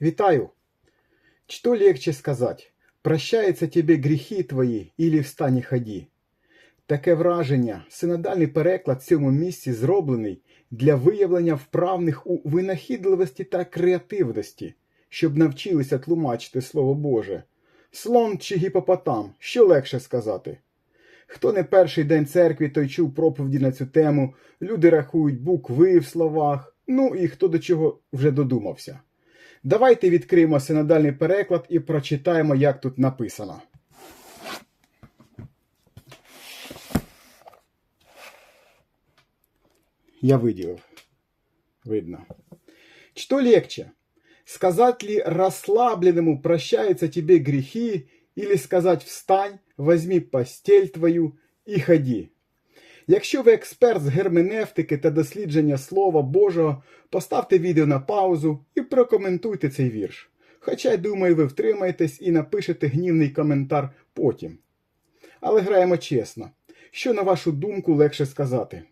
Витаю. Что легче сказать? Прощаються тебе гріхи твої, ілі встані ході. Таке враження, синодальний переклад в цьому місці зроблений для виявлення вправних у винахідливості та креативності, щоб навчилися тлумачити Слово Боже. Слон чи гіпопотам, що легше сказати. Хто не перший день церкві, той чув проповіді на цю тему, люди рахують букви в словах, ну і хто до чого вже додумався. Давайте відкриємо синодальний переклад і прочитаємо, як тут написано. Я виділив. Видно. Что легче? Сказать ли расслабленному прощаются тебе грехи, или сказать встань, возьми постель твою і ході? Якщо ви експерт з герменевтики та дослідження Слова Божого, поставте відео на паузу і прокоментуйте цей вірш. Хоча, думаю, ви втримаєтесь і напишете гнівний коментар потім. Але граємо чесно. Що, на вашу думку, легше сказати?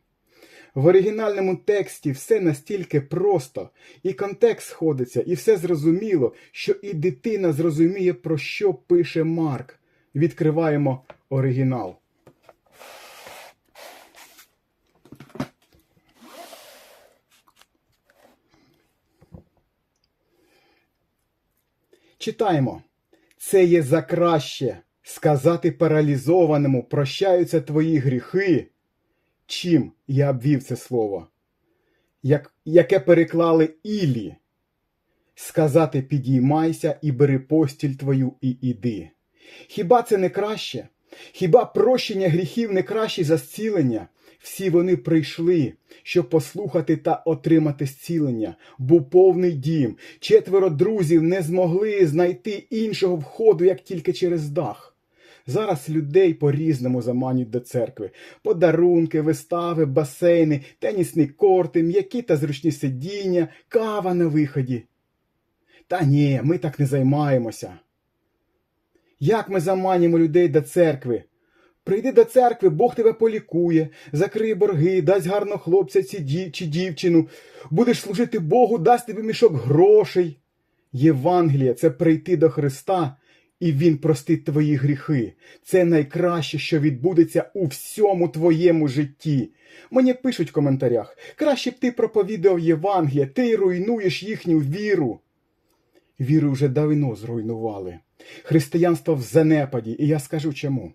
В оригінальному тексті все настільки просто, і контекст сходиться, і все зрозуміло, що і дитина зрозуміє, про що пише Марк. Відкриваємо оригінал. Читаємо. Це є за краще сказати паралізованому прощаються твої гріхи, чим я обвів це слово, як, яке переклали Ілі. Сказати підіймайся і бери постіль твою і іди. Хіба це не краще? Хіба прощення гріхів не краще за зцілення? Всі вони прийшли, щоб послухати та отримати зцілення. Був повний дім. Четверо друзів не змогли знайти іншого входу, як тільки через дах. Зараз людей по-різному заманюють до церкви. Подарунки, вистави, басейни, тенісні корти, м'які та зручні сидіння, кава на виході. Та ні, ми так не займаємося. Як ми заманюємо людей до церкви? Прийди до церкви, Бог тебе полікує, закриє борги, дасть гарного хлопця чи дівчину, будеш служити Богу, дасть тобі мішок грошей. Євангеліє це прийти до Христа, і Він простить твої гріхи. Це найкраще, що відбудеться у всьому твоєму житті. Мені пишуть в коментарях, краще б ти проповідав Євангеліє, ти руйнуєш їхню віру. Віру вже давно зруйнували. Християнство в занепаді, і я скажу чому.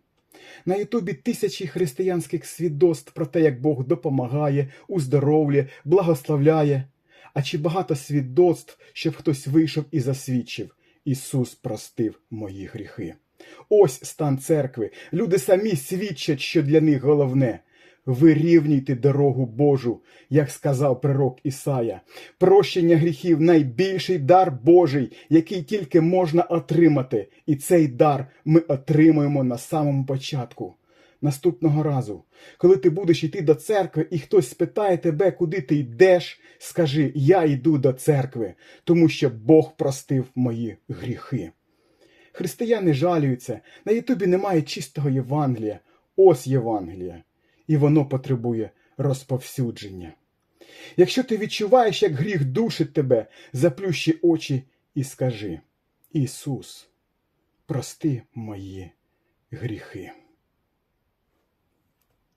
На Ютубі тисячі християнських свідоцтв про те, як Бог допомагає, уздоровлює, благословляє. А чи багато свідоцтв, щоб хтось вийшов і засвідчив Ісус простив мої гріхи. Ось стан церкви. Люди самі свідчать, що для них головне. Вирівнюйте дорогу Божу, як сказав пророк Ісая. Прощення гріхів найбільший дар Божий, який тільки можна отримати. І цей дар ми отримуємо на самому початку. Наступного разу, коли ти будеш йти до церкви і хтось спитає тебе, куди ти йдеш, скажи: Я йду до церкви, тому що Бог простив мої гріхи. Християни жалюються, на Ютубі немає чистого Євангелія. Ось Євангелія, і воно потребує розповсюдження. Якщо ти відчуваєш, як гріх душить тебе, заплющи очі і скажи: Ісус, прости мої гріхи.